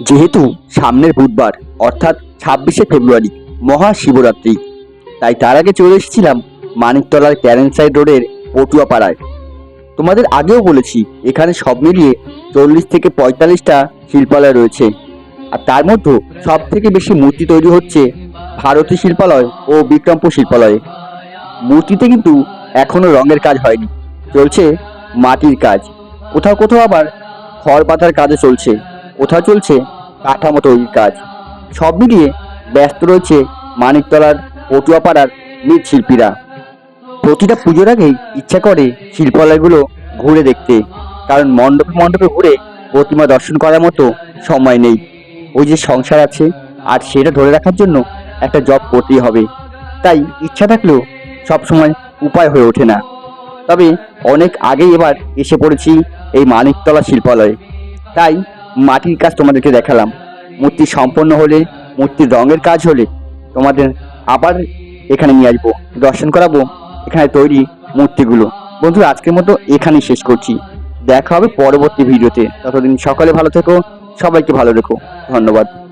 যেহেতু সামনের বুধবার, অর্থাৎ ছাব্বিশে ফেব্রুয়ারি, মহাশিবরাত্রি, তাই তার আগে চলে এসেছিলাম মানিকতলার ক্যারেন সাইড রোডের পটুয়াপাড়ায়। তোমাদের আগেও বলেছি, এখানে সব মিলিয়ে চল্লিশ থেকে পঁয়তাল্লিশটা শিল্পালয় রয়েছে। আর তার মধ্যে সব থেকে বেশি মূর্তি তৈরি হচ্ছে ভারতী শিল্পালয় ও বিক্রমপুর শিল্পালয়ে। মূর্তিতে কিন্তু এখনও রঙের কাজ হয়নি, চলছে মাটির কাজ। কোথাও কোথাও আবার খড় পাতার কাজও চলছে। কোথাও চলছে কাঠামো তৈরির কাজ। সব মিলিয়ে ব্যস্ত রয়েছে মানিকতলার পটুয়াপাড়ার মৃৎশিল্পীরা প্রতিটা পুজোর আগেই ইচ্ছা করে শিল্পালয়গুলো ঘুরে দেখতে, কারণ মণ্ডপে মণ্ডপে ঘুরে প্রতিমা দর্শন করার মতো সময় নেই। ওই যে সংসার আছে, আর সেটা ধরে রাখার জন্য একটা জব করতেই হবে। তাই ইচ্ছা থাকলেও সবসময় উপায় হয়ে ওঠে না। তবে অনেক আগেই এবার এসে পড়েছি এই মানিকতলা শিল্পালয়ে। তাই মাটির কাজ তোমাদেরকে দেখালাম। মূর্তি সম্পন্ন হলে, মূর্তির রঙের কাজ হলে তোমাদের আবার এখানে নিয়ে আসব, দর্শন করাবো, এখানে তৈরি মূর্তিগুলো। বন্ধুরা, আজকের মতো এখানেই শেষ করছি। দেখা হবে পরবর্তী ভিডিওতে। ততদিন সকালে ভালো থেকো, সবাইকে ভালো রেখো। ধন্যবাদ।